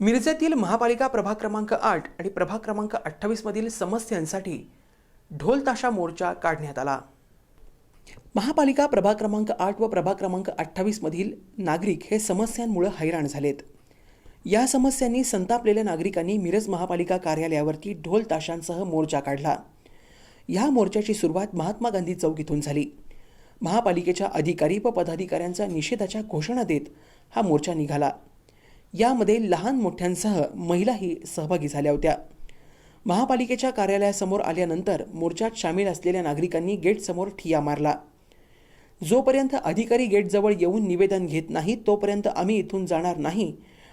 मिरजेतील महापालिका प्रभाग क्रमांक आठ आणि प्रभाग क्रमांक अठ्ठावीसमधील समस्यांसाठी ढोल ताशा मोर्चा काढण्यात आला. महापालिका प्रभाग क्रमांक आठ व प्रभाग क्रमांक अठ्ठावीसमधील नागरिक हे समस्यांमुळे हैराण झालेत. या समस्यांनी संतापलेल्या नागरिकांनी मिरज महापालिका कार्यालयावरती ढोल ताशांसह मोर्चा काढला. या मोर्चाची सुरुवात महात्मा गांधी चौक इथून झाली. महापालिकेच्या अधिकारी व पदाधिकाऱ्यांचा निषेधाच्या घोषणा देत हा मोर्चा निघाला. यामध्ये लहान मोठ्यांसह महिलाही सहभागी झाल्या होत्या. महापालिकेच्या कार्यालयासमोर आल्यानंतर मोर्चात सामील असलेल्या नागरिकांनी गेटसमोर ठिया मारला. जोपर्यंत अधिकारी गेटजवळ येऊन निवेदन घेत नाही तोपर्यंत आम्ही इथून जाणार नाही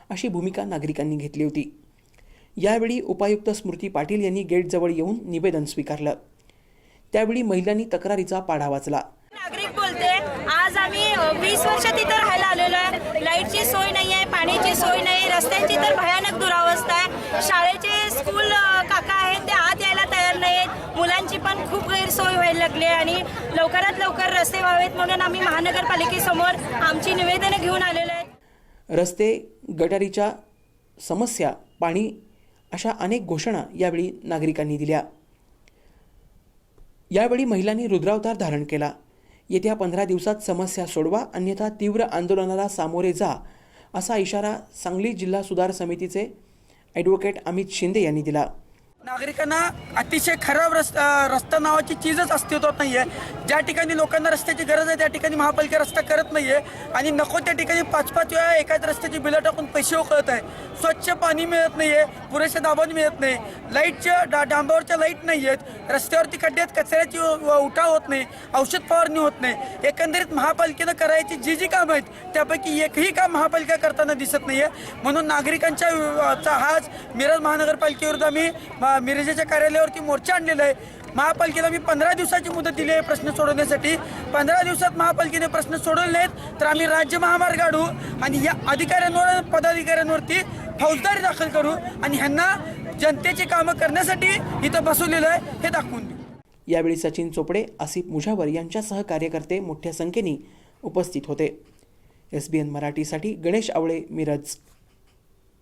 अशी भूमिका नागरिकांनी घेतली होती. यावेळी उपायुक्त स्मृती पाटील यांनी गेटजवळ येऊन निवेदन स्वीकारलं. त्यावेळी महिलांनी तक्रारीचा पाढा वाचला. नागरिक बोलते आज आम्ही वीस वर्ष तिथं राहायला आलेलो आहे. लाईटची सोय तर भयानक दुरावस्था आहे. शाळेचे स्कूल काका आहेत ते आत यायला तयार नाही आहेत मुलांची पण खूप गैरसोय व्हायला लागली आहे आणि लवकरात लवकर रस्ते व्हावेत म्हणून आम्ही महानगरपालिकेसमोर आमची निवेदनं घेऊन आलेलो आहेत रस्ते गटारीच्या समस्या पाणी अशा अनेक घोषणा यावेळी नागरिकांनी दिल्या. यावेळी महिलांनी रुद्रावतार धारण केला. येत्या पंधरा दिवसात समस्या सोडवा अन्यथा तीव्र आंदोलनाला सामोरे जा असा इशारा सांगली जिल्हा सुधार समितीचे ॲडव्होकेट अमित शिंदे यांनी दिला. नागरिकांना अतिशय खराब रस्ता रस्ता नावाची चीजच अस्तित्वात नाहीये. ज्या ठिकाणी लोकांना रस्त्याची गरज आहे त्या ठिकाणी महापालिका रस्ता करत नाहीये. आणि नको त्या ठिकाणी पाच पाच वेळा एकाच रस्त्याची बिलं टाकून पैसे उकळत आहे. स्वच्छ पाणी मिळत नाही आहे पुरेशा दाबान मिळत नाही. लाईटच्या डा डांबावरच्या लाइट नाही आहेत रस्त्यावरती खड्ड्यात कचऱ्याची उठाव होत नाही औषध फवारणी होत नाही. एकंदरीत महापालिकेनं करायची जी जी कामं आहेत त्यापैकी एकही काम महापालिका करताना दिसत नाही आहे म्हणून नागरिकांच्या आज मिरज महानगरपालिकेविरुद्ध आम्ही मिरजेच्या कार्यालयावरती मोर्चा आणलेला आहे. महापालिकेला मी पंधरा दिवसाची मुदत दिली आहे प्रश्न सोडवण्यासाठी. पंधरा दिवसात महापालिकेने प्रश्न सोडवले नाहीत तर आम्ही राज्य महामार्ग काढू आणि या अधिकाऱ्यांवर पदाधिकाऱ्यांवरती फौजदारी दाखल करू आणि ह्यांना जनतेची कामं करण्यासाठी इथं बसवलेलं आहे हे दाखवून देऊ. यावेळी सचिन चोपडे आसिफ मुझावर यांच्यासह कार्यकर्ते मोठ्या संख्येने उपस्थित होते. एस बी एन मराठीसाठी गणेश आवळे मिरज.